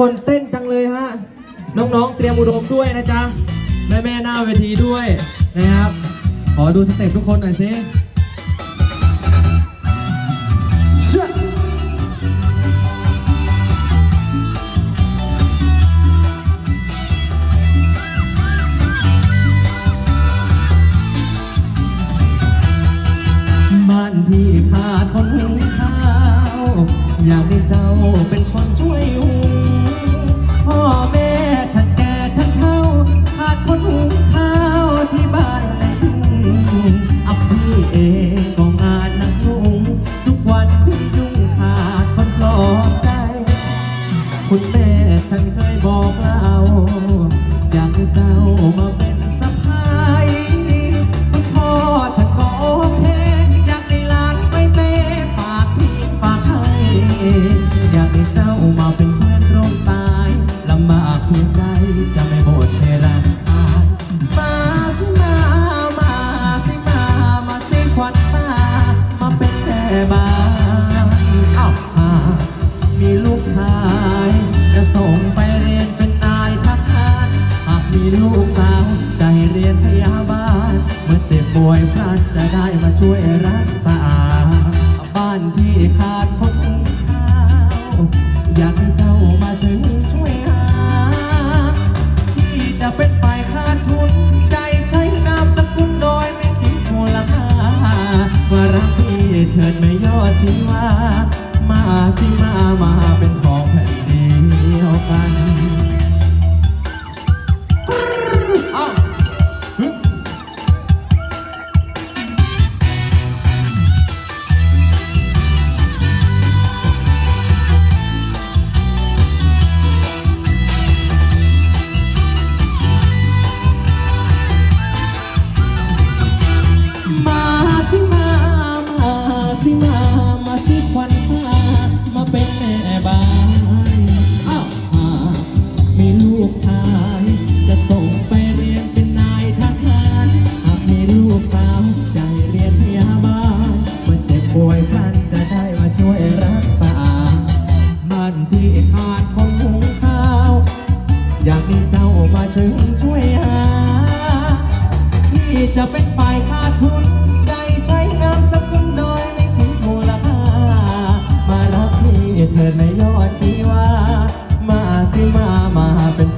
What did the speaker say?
คนเต้นจังเลยฮะ น้องๆ เตรียมอุดมด้วยนะจ๊ะ แม่แม่ๆหน้าเวทีด้วยนะครับ ขอดูสเต็ปทุกคนหน่อยสิบ้านพี่ขาดคนหุงข้าว อยากให้เจ้าเป็นคนช่วยหุง พ่อแม่ท่านแก่ท่านเฒ่าขาดคนหุงข้าวที่บ้านในทุ่งอับพี่เองก็งานหนักลุงทุกวันพี่ยุ่งขาดคนปลอบใจ คุณแม่ท่านเคยบอกเล่าอยากให้เจ้ามาเป็น ใดจะไม่หมดเวลามาสิมามาสิมามาสิควันตามาเป็นแม่บ้านอ้าวหากมีลูกชาย จะส่งไปเรียนเป็นนายทหารหากมีลูกสาวจะให้เรียนพยาบาลเมื่อเจ็บป่วยพลัดจะได้มาช่วยรักษาบ้านที่ขาดคนหุงข้าวอยากให้เจ้ามาช่วย ย่ามาสิมา มาเป็นของแผ่นเดียวกัน อยากให้เจ้ามาช่วยช่วยหาที่จะเป็นฝ่ายขาดทุนได้ใช้นามสกุลโดยไม่คิดมูลค่ามารับที่เธอในยอดชีวา มาที่มามาเป็น